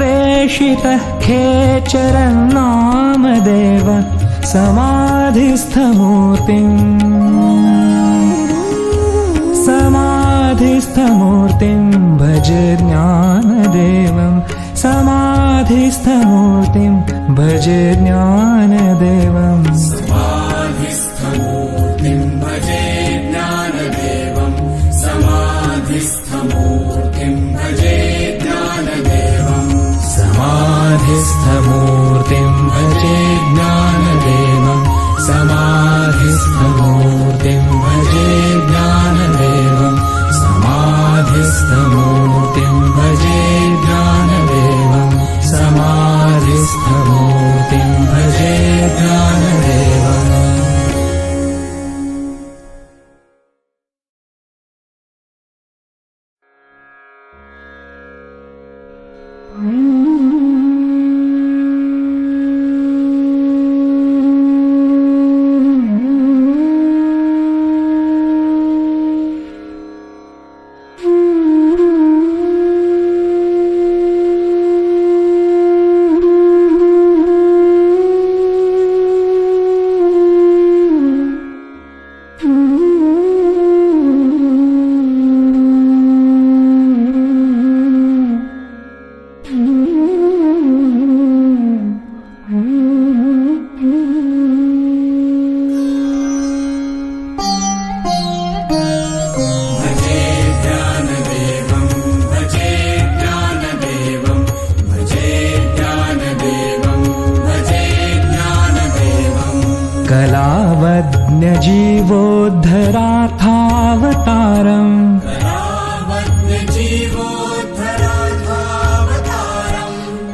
प्रेषितः खेचरन्नामदेव समाधिस्थमूर्तिम्। समाधिस्थमूर्तिं भज ज्ञानदेवं समाधिस्थमूर्तिं भज ज्ञानदेवम् कलावज्ञजीवोद्धराथावतारम्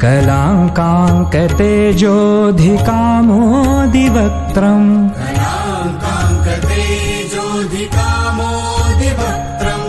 कलाङ्काङ्कते जोधिकामोदिवक्त्रम् कामोदिवक्त्रम्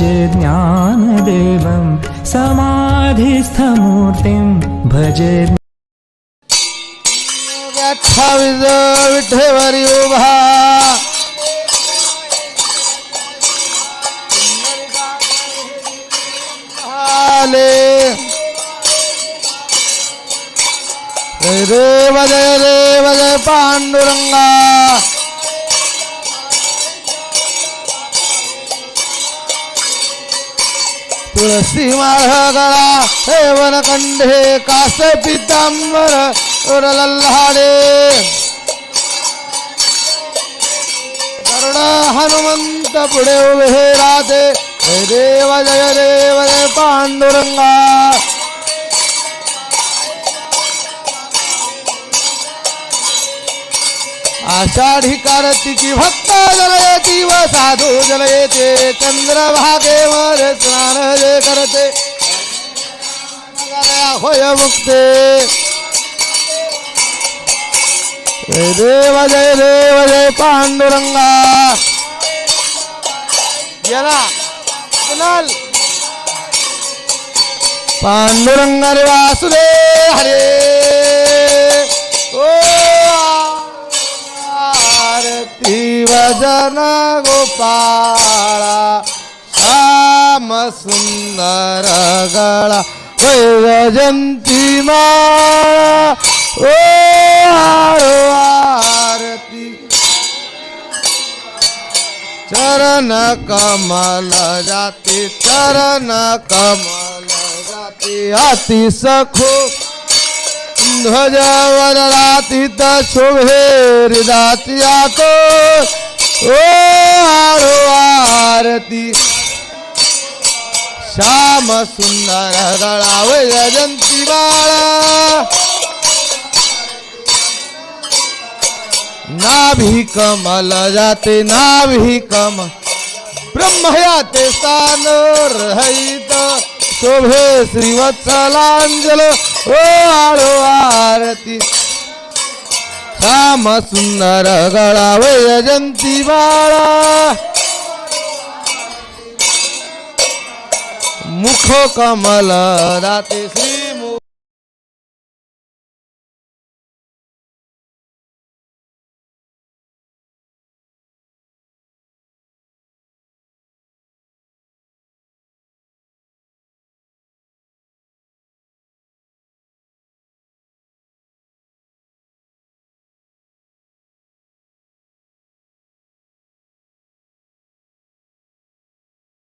ज्ञानदेवं समाधिस्थमूर्तिं भजे अठ्ठावीस विठेवरी उभा आले जय देव जय देव जय पांडुरंगा। तुळसी माळगळा हे वनकंठे कास पितांबर उरलल्हाडे. करुण हनुमंत पुढे उभे राहते. जय देव जय देव पांडुरंगा. आषाढी कार्तिकी भक्त जलयती व साधू जलयते चंद्रभागे मध्ये स्नान जे करते. होय मुक्ते. जय देव जय देव जय पांडुरंगा. गेला कुणाल? पांडुरंग रे वासुदेव हरे. वजन गोपाळा श्याम सुंदर गळा वैजंती माळा ओ आरती. चरण कमल जाती चरण कमल जाती अति सखो. ध्वज वररातीत शोभे हृदाती आतो ओ आरो आरती। श्याम सुंदर गळा वैजंती बाळा। नाभी कमल जाते नाभी कमल। ब्रह्मयाते स्थान रहित। शोभे श्रीवत्सलांजल। ओ आरो आरती। श्याम सुंदर गळावय जंती बाळा मुख कमल दाते श्री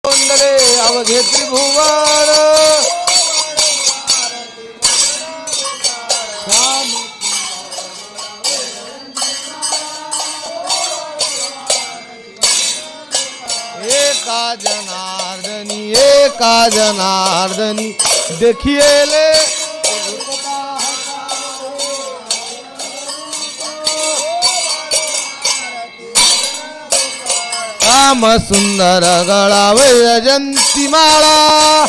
सौंदरे अवधे त्रिभुवन। एका जनार्दनी एका जनार्दनी देखिए ले। राम सुंदर गळा वैजंती माळा.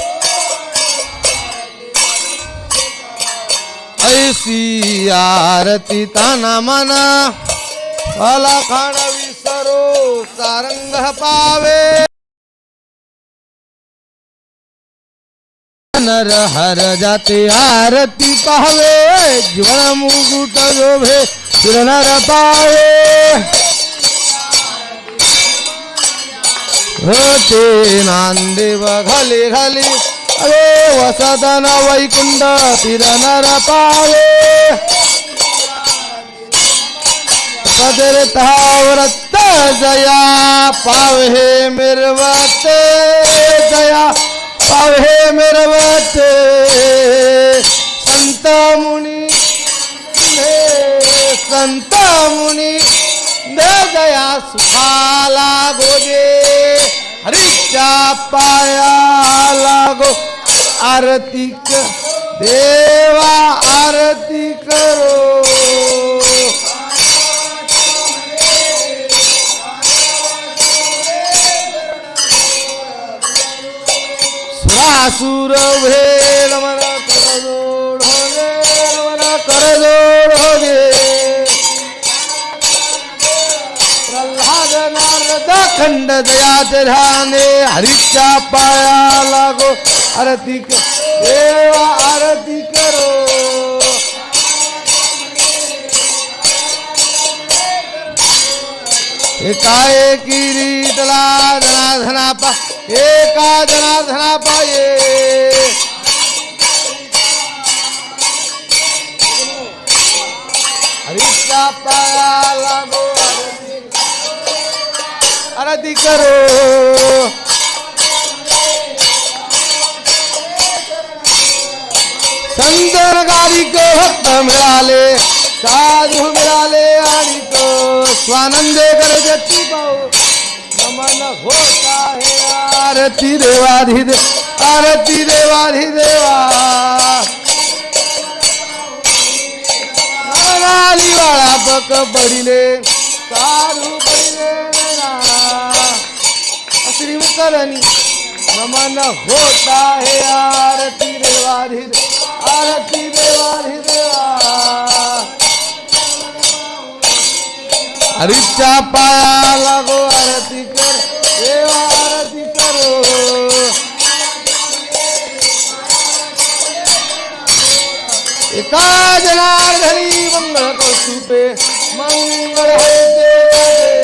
ऐसी आरती ताना मना. मला खाण विसरो सारंग पावे. नर हर जाते आरती पाहावे जीवन मुकुट जोभे फिरणार पावे. ते नांदेव घाली घाली. अरे वसदन वैकुंठ फिरनर पावे. पदरतावरत जया पावे मिरवते जया पावे मिरवते. संत मुनी संत मुनी. दे दया सुखाला गोजे हरीच्या पाया लागो। आरती देवा आरती करो। सुरासुर भेल अखंड दया दयाचे ध्याने हरीच्या पाया लागो. आरती देवा आरती करो. एकाए किरीटला धना पा एका जनार्दना पाये हरीच्या पाया लागो. आरती करो। संतन गाडी भक्त मिळाले साधू मिळाले आणि तो स्वानंदे कर जती पाहू नमन होत आहे आरती देवाधिदे आरती देवाधिदेवा। नाली वाळा पक पडिले साधू पडिले करणी. नमन होता हे आरती देवाधि आरती देवाधि देवा हरीच्या पाया लागो आरती कर देवा आरती करो. एका जनार्दनी मंगळ कौस्तुपे मंगळ होते.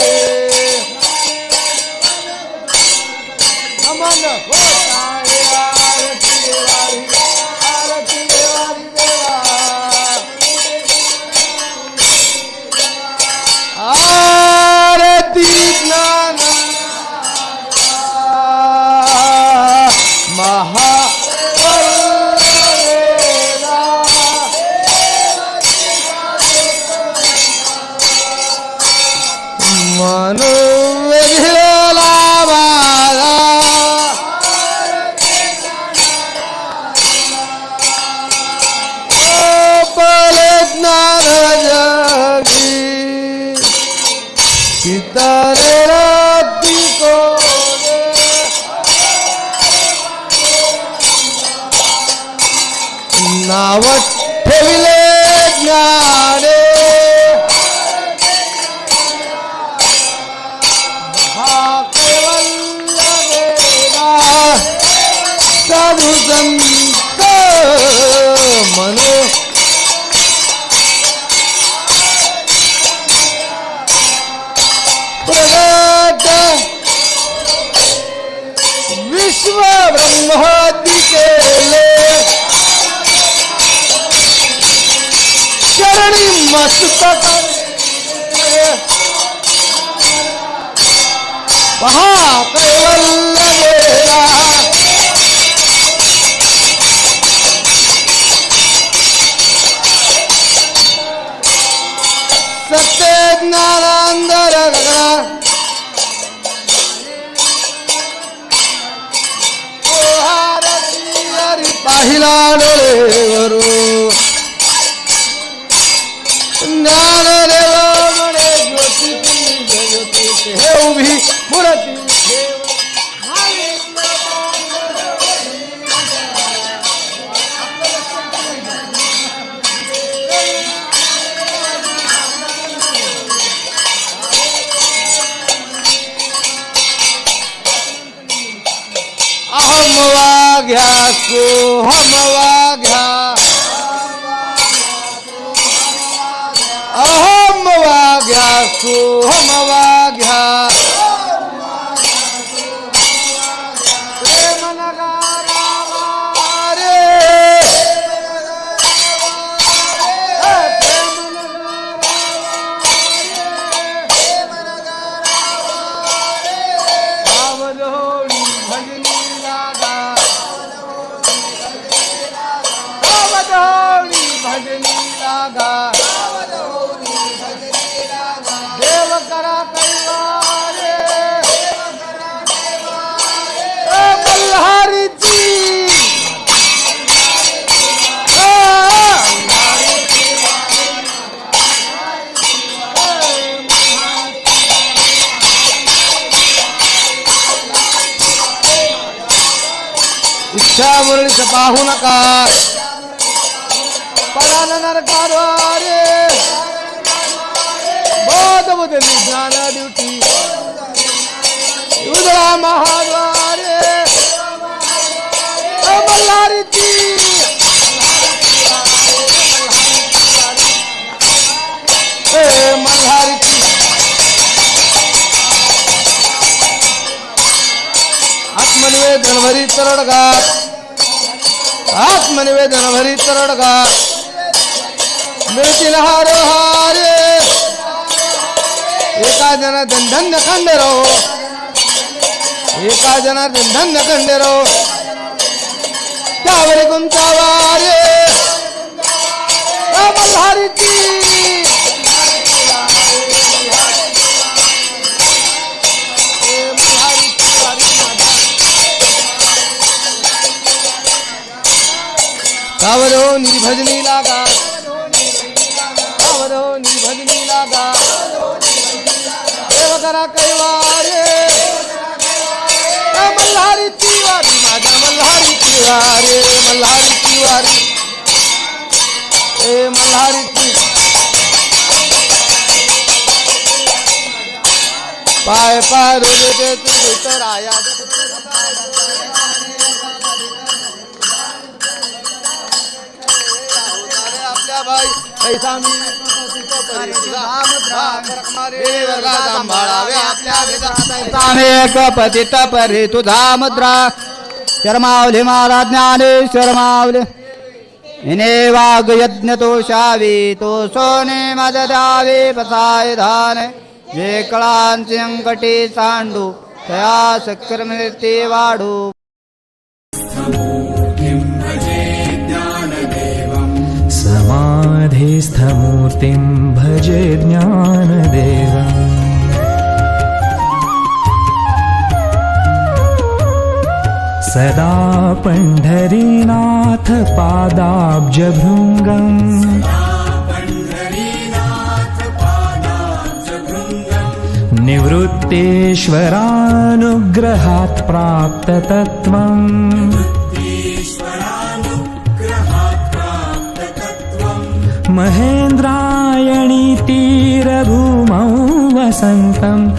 सीतारे राती कोले नाव प्रगट विश्व ब्रह्मादि केले चरणी मस्तक। पहा कैवल्य गेला हरी पाहिला डोळेवरू ज्ञान देव म्हणे ज्योती तुम्ही जगती हे उभी मूर्ती घ्या सो हमवा घ्या वाघ्या घ्या सो सोहम भजनी लागा देव करा कैवारे ए मल्हारीची इच्छा मुरळीचं पाहू नका. निशान ड्यूटी। उदड़ा महाद्वारे। मल्हारी जी। मल्हारी जी। आत्मनिवेदन भरी तरण का आत्मनिवेदन भरी तरण का मृतिहारो हारे। एका जन धन्य खंडेरो. एका जन धन्य खंडेरो. त्यावर तुमचा वारे मल्हारीची ए मल्हारीची हो भजनी लागा. जरा कैवारे मल्हारी तिवारी माझ्या मल्हारी तिवारे मल्हारी तिवारी ए मल्हारीची. पाय पाय रोजे तू तर आया. आपल्या बाई पैसा मी पतित परी तुझा मुद्रा शर्मावली मला ज्ञानेश्वर मावले. हिने वाघ यज्ञ तो शावी तो सोने मद द्यावे पसाय धान. जे कळांचे अंकटी सांडू तया सक्र वाढू. किं भजे ज्ञानदेवम् सदा पण्ढरीनाथ पादाब्जभृङ्गम्। निवृत्तेश्वरानुग्रहात् प्राप्ततत्त्वम्। महेन्द्रा प्राप्ततत्त्वम् महेन्द्रायणी तीरभूमौ वसन्तम्